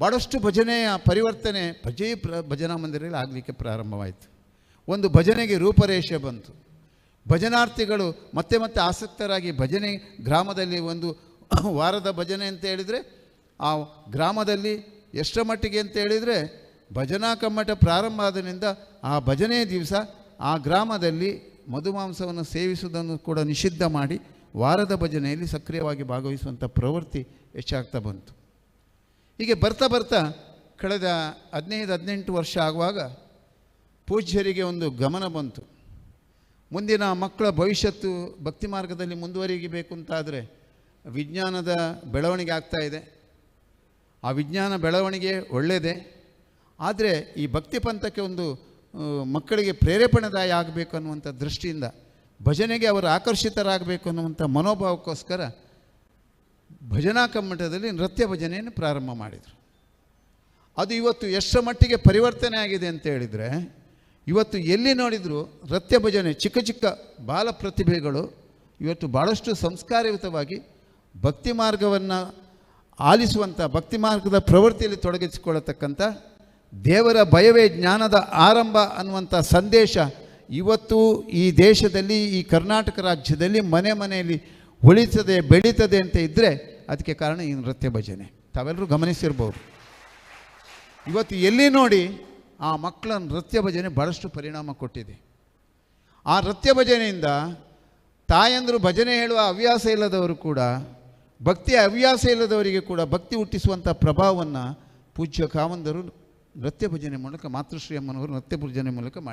ಭಾಳಷ್ಟು ಭಜನೆಯ ಪರಿವರ್ತನೆ, ಭಜೆ ಪ್ರ, ಭಜನಾ ಮಂದಿರದಲ್ಲಿ ಆಗಲಿಕ್ಕೆ ಪ್ರಾರಂಭವಾಯಿತು. ಒಂದು ಭಜನೆಗೆ ರೂಪರೇಷೆ ಬಂತು. ಭಜನಾರ್ಥಿಗಳು ಮತ್ತೆ ಮತ್ತೆ ಆಸಕ್ತರಾಗಿ ಭಜನೆ, ಗ್ರಾಮದಲ್ಲಿ ಒಂದು ವಾರದ ಭಜನೆ ಅಂತ ಹೇಳಿದರೆ, ಆ ಗ್ರಾಮದಲ್ಲಿ ಎಷ್ಟರ ಮಟ್ಟಿಗೆ ಅಂತ ಹೇಳಿದರೆ, ಭಜನಾ ಕಮ್ಮಟ ಪ್ರಾರಂಭ ಆದ್ದರಿಂದ ಆ ಭಜನೆಯ ದಿವಸ ಆ ಗ್ರಾಮದಲ್ಲಿ ಮಧುಮಾಂಸವನ್ನು ಸೇವಿಸುವುದನ್ನು ಕೂಡ ನಿಷಿದ್ಧ ಮಾಡಿ ವಾರದ ಭಜನೆಯಲ್ಲಿ ಸಕ್ರಿಯವಾಗಿ ಭಾಗವಹಿಸುವಂಥ ಪ್ರವೃತ್ತಿ ಹೆಚ್ಚಾಗ್ತಾ ಬಂತು. ಹೀಗೆ ಬರ್ತಾ ಬರ್ತಾ ಕಳೆದ ಹದಿನೈದು, ಹದಿನೆಂಟು ವರ್ಷ ಆಗುವಾಗ ಪೂಜ್ಯರಿಗೆ ಒಂದು ಗಮನ ಬಂತು. ಮುಂದಿನ ಮಕ್ಕಳ ಭವಿಷ್ಯತ್ತು ಭಕ್ತಿ ಮಾರ್ಗದಲ್ಲಿ ಮುಂದುವರಿಯಬೇಕು ಅಂತಾದರೆ ವಿಜ್ಞಾನದ ಬೆಳವಣಿಗೆ ಆಗ್ತಾ ಇದೆ. ಆ ವಿಜ್ಞಾನ ಬೆಳವಣಿಗೆ ಒಳ್ಳೆಯದೇ ಆದರೆ ಈ ಭಕ್ತಿ ಪಂಥಕ್ಕೆ ಒಂದು ಮಕ್ಕಳಿಗೆ ಪ್ರೇರೇಪಣೆದಾಯ ಆಗಬೇಕು ಅನ್ನುವಂಥ ದೃಷ್ಟಿಯಿಂದ ಭಜನೆಗೆ ಅವರು ಆಕರ್ಷಿತರಾಗಬೇಕು ಅನ್ನುವಂಥ ಮನೋಭಾವಕ್ಕೋಸ್ಕರ ಭಜನಾ ಕಮ್ಮಟದಲ್ಲಿ ನೃತ್ಯ ಭಜನೆಯನ್ನು ಪ್ರಾರಂಭ ಮಾಡಿದರು. ಅದು ಇವತ್ತು ಎಷ್ಟರ ಮಟ್ಟಿಗೆ ಪರಿವರ್ತನೆ ಆಗಿದೆ ಅಂತ ಹೇಳಿದರೆ, ಇವತ್ತು ಎಲ್ಲಿ ನೋಡಿದರೂ ನೃತ್ಯ ಭಜನೆ, ಚಿಕ್ಕ ಚಿಕ್ಕ ಬಾಲ ಪ್ರತಿಭೆಗಳು ಇವತ್ತು ಭಾಳಷ್ಟು ಸಂಸ್ಕಾರಯುತವಾಗಿ ಭಕ್ತಿ ಮಾರ್ಗವನ್ನು ಆಲಿಸುವಂಥ ಭಕ್ತಿ ಮಾರ್ಗದ ಪ್ರವೃತ್ತಿಯಲ್ಲಿ ತೊಡಗಿಸಿಕೊಳ್ಳತಕ್ಕಂಥ ದೇವರ ಭಯವೇ ಜ್ಞಾನದ ಆರಂಭ ಅನ್ನುವಂಥ ಸಂದೇಶ ಇವತ್ತು ಈ ದೇಶದಲ್ಲಿ, ಈ ಕರ್ನಾಟಕ ರಾಜ್ಯದಲ್ಲಿ ಮನೆ ಮನೆಯಲ್ಲಿ ಉಳಿತದೆ, ಬೆಳೀತದೆ ಅಂತ ಇದ್ದರೆ ಅದಕ್ಕೆ ಕಾರಣ ಈ ನೃತ್ಯ ಭಜನೆ. ತಾವೆಲ್ಲರೂ ಗಮನಿಸಿರ್ಬೋದು. ಇವತ್ತು ಎಲ್ಲಿ ನೋಡಿ ಆ ಮಕ್ಕಳ ನೃತ್ಯ ಭಜನೆ ಭಾಳಷ್ಟು ಪರಿಣಾಮ ಕೊಟ್ಟಿದೆ. ಆ ನೃತ್ಯ ಭಜನೆಯಿಂದ ತಾಯಂದರು ಭಜನೆ ಹೇಳುವ ಹವ್ಯಾಸ ಇಲ್ಲದವರು ಕೂಡ ಭಕ್ತಿಯ ಹವ್ಯಾಸ ಇಲ್ಲದವರಿಗೆ ಕೂಡ ಭಕ್ತಿ ಹುಟ್ಟಿಸುವಂಥ ಪ್ರಭಾವವನ್ನು ಪೂಜ್ಯ ಕಾವಂದರು ನೃತ್ಯ ಭಜನೆ ಮೂಲಕ, ಮಾತೃಶ್ರೀ ಅಮ್ಮನವರು ನೃತ್ಯ ಭಜನೆ ಮೂಲಕ ಮಾಡಿ